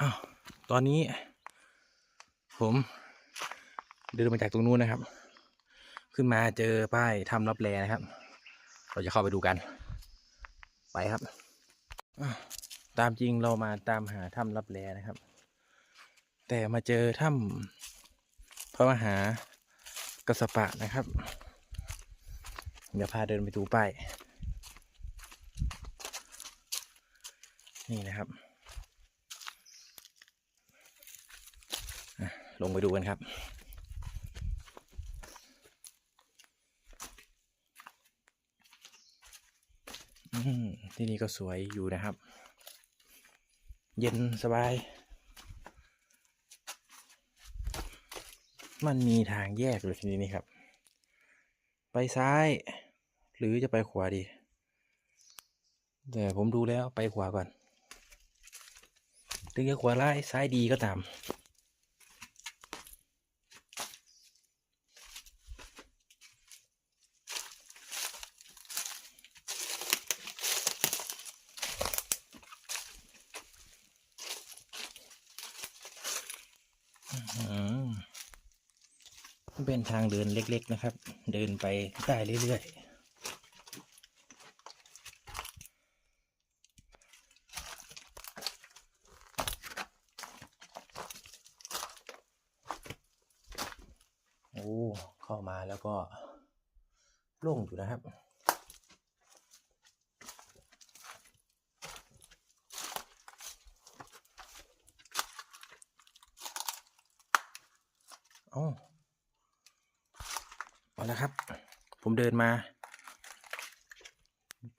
อ้าวตอนนี้ ผมเดินมาจากตรงนู้นนะครับ ขึ้นมาเจอป้ายถ้ำรับแลนะครับ เราจะเข้าไปดูกัน ไปครับ ตามจริงเรามาตามหาถ้ำรับแลนะครับ แต่มาเจอถ้ำพระมหากระสปะนะครับ เดี๋ยวพาเดินไปดูป้ายนี่นะครับอะ ลงไปดูกันครับ ที่นี่ก็สวยอยู่นะครับ เย็นสบาย มันมีทางแยกเลยทีนี้นี่ครับ ไปซ้าย หรือจะไปขวาดี แต่ผมดูแล้วไปขวาก่อน ถึงจะขวาร้ายซ้ายดีก็ตาม เป็นทางเดินเล็ก ๆ นะครับ เดินไปได้เรื่อยๆโอ้เข้ามาแล้วก็โล่งอยู่นะครับ โอ้เอาละครับ ผมเดินมา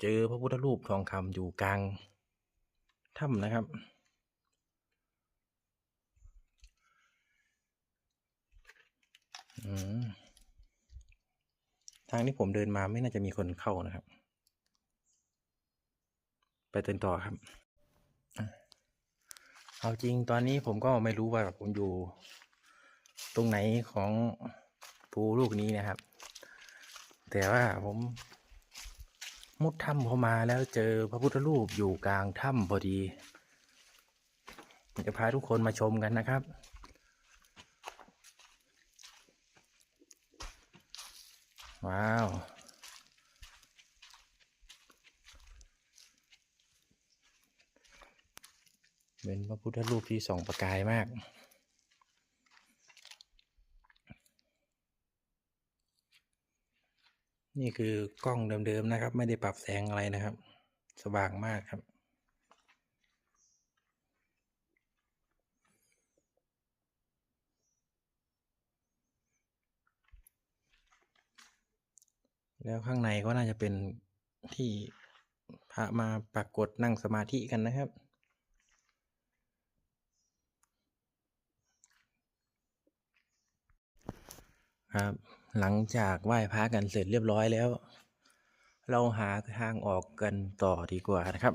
เจอพระพุทธรูปทองคำอยู่กลางถ้ำนะครับ ทางที่ผมเดินมาไม่น่าจะมีคนเข้านะครับ ไปเดินต่อครับเอาจริงตอนนี้ผมก็ไม่รู้ว่าผมอยู่ ตรงไหนของภูลูกนี้นะครับ แต่ว่าผมมุดถ้ำเข้ามาแล้วเจอพระพุทธรูปอยู่กลางถ้ำพอดีจะพาทุกคนมาชมกันนะครับ ว้าวเป็นพระพุทธรูปที่ส่องประกายมาก นี่คือกล้องเดิมๆนะครับ ไม่ได้ปรับแสงอะไรนะครับ สว่างมากครับ แล้วข้างในก็น่าจะเป็นที่พระมาปรากฏนั่งสมาธิกันนะครับครับ หลังจากไหว้พระกันเสร็จเรียบร้อยแล้ว เราหาทางออกกันต่อดีกว่านะครับ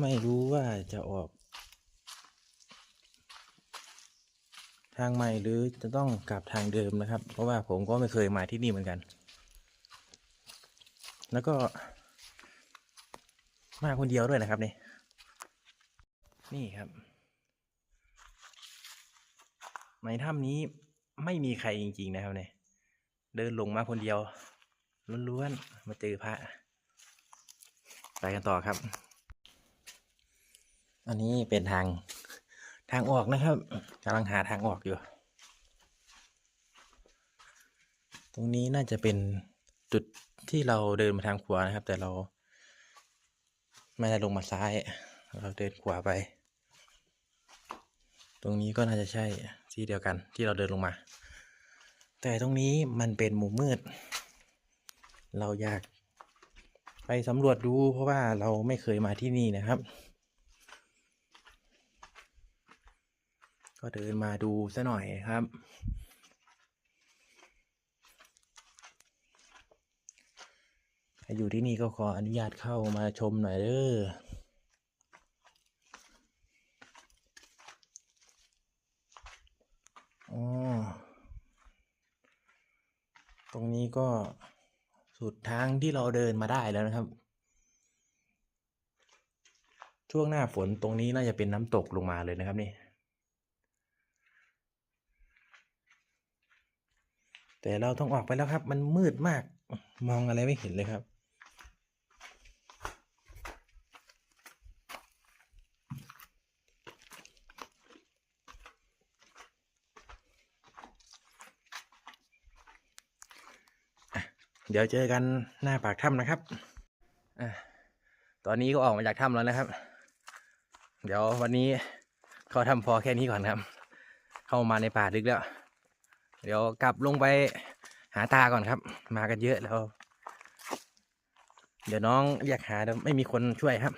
ไม่รู้ว่าจะออก ทางใหม่หรือจะต้องกลับทางเดิมนะครับ เพราะว่าผมก็ไม่เคยมาที่นี่เหมือนกัน แล้วก็มาคนเดียวด้วยนะครับนี่นี่ครับ ในถ้ำนี้ไม่มีใครจริง ๆ นะครับเนี่ยเดินลงมาคนเดียวล้วนๆมาเจอพระไปกันต่อครับ อันนี้เป็นทางทางออกนะครับกำลังหาทางออกอยู่ ตรงนี้น่าจะเป็นจุดที่เราเดินมาทางขวานะครับ แต่เรา ไม่ได้ลงมาซ้าย เราเดินขวาไป ตรงนี้ก็น่าจะใช่ ที่เดียวกันที่เราเดินลงมา แต่ตรงนี้มันเป็นมุมมืด เราอยากไปสำรวจดูเพราะว่าเราไม่เคยมาที่นี่นะครับ ก็เดินมาดูซะหน่อยครับ อยู่ที่นี่ก็ขออนุญาตเข้ามาชมหน่อยเด้อ ตรงนี้ก็สุดทางที่เราเดินมาได้แล้วนะครับ ช่วงหน้าฝนตรงนี้น่าจะเป็นน้ำตกลงมาเลยนะครับนี่ แต่เราต้องออกไปแล้วครับ มันมืดมากมองอะไรไม่เห็นเลยครับ เดี๋ยวเจอกันหน้าปากถ้ำนะครับอตอนนี้ก็ออกมาจากถ้ำแล้วนะครับ เดี๋ยววันนี้เขาทำพอแค่นี้ก่อนครับ เข้ามาในป่าลึกแล้ว เดี๋ยวกลับลงไปหาตาก่อนครับ มากันเยอะแล้ว เดี๋ยวน้องอยากหาแต่ไม่มีคนช่วยครับ